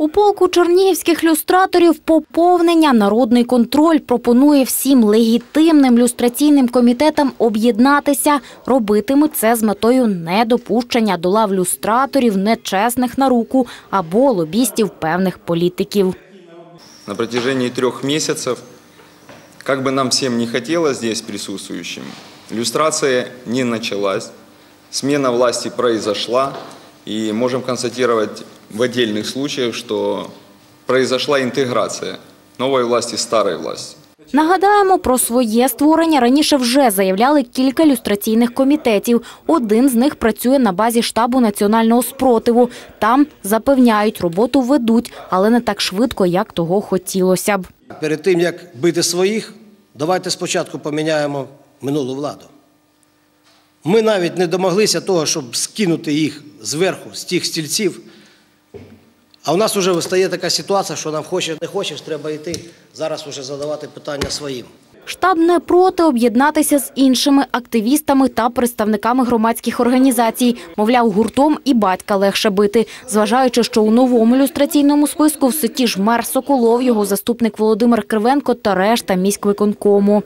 У полку чернігівських люстраторів поповнення народний контроль пропонує всім легітимним люстраційним комітетам об'єднатися. Робитимуть це з метою недопущення до лав люстраторів нечесних на руку або лобістів певних політиків. на протяжении трех месяцев, как бы нам всем не хотелось здесь присутствующим, иллюстрация не началась, смена власти произошла, и можем констатировать в отдельных случаях, что произошла интеграция новой власти с старой власти. Нагадаємо, про своє створення раніше вже заявляли кілька люстраційних комітетів. Один з них працює на базі штабу національного спротиву. Там запевняють, роботу ведуть, але не так швидко, як того хотілося б. Перед тим, як бити своїх, давайте спочатку поміняємо минулу владу. Ми навіть не домоглися того, щоб скинути їх зверху, з тих стільців. А у нас вже вистає така ситуація, що нам хочеш, не хочеш, треба йти. Зараз вже задавати питання своїм. Штаб не проти об'єднатися з іншими активістами та представниками громадських організацій. Мовляв, гуртом і батька легше бити, зважаючи, що у новому люстраційному списку все ті ж мер Соколов, його заступник Володимир Кривенко та решта міськвиконкому.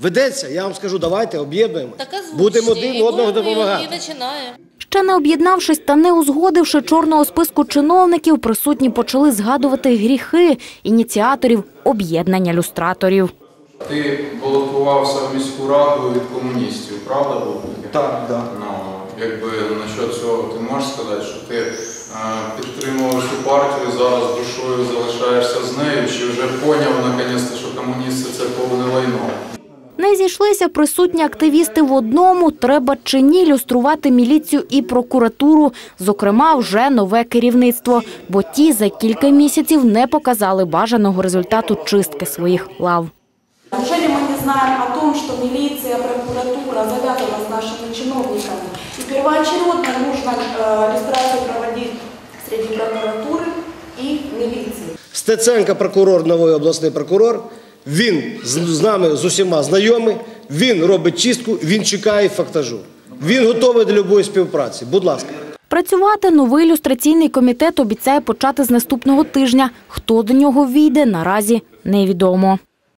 Ведеться, я вам скажу, давайте об'єднуємо. Будемо один одного допомагати. І починаємо. Ще не об'єднавшись та не узгодивши чорного списку чиновників, присутні почали згадувати гріхи ініціаторів об'єднання люстраторів. Ти балотувався в міську раду від комуністів, правда було? Так, да. Ну, якби насчет цього ти можеш сказати, що ти е, підтримував цю партію, зараз душою залишаєшся з нею, чи вже поняв наконець, що комуністи це повне лайно? Не зійшлися присутні активісти в одному – треба чи ні люструвати міліцію і прокуратуру, зокрема вже нове керівництво, бо ті за кілька місяців не показали бажаного результату чистки своїх лав. Неужели мы не знаем о том, что милиция, прокуратура завязана с нашими чиновниками? И первоочередно нужно э, иллюстрацию проводить среди прокуратуры и милиции. Стеценко, прокурор, новий обласний прокурор. він з, нами з усіма знайомий, він робить чистку, він чекає фактажу. Він готовий до будь-якої співпраці. Будь ласка. Працювати новий ілюстраційний комітет обіцяє почати з наступного тижня. Хто до нього війде, наразі невідомо.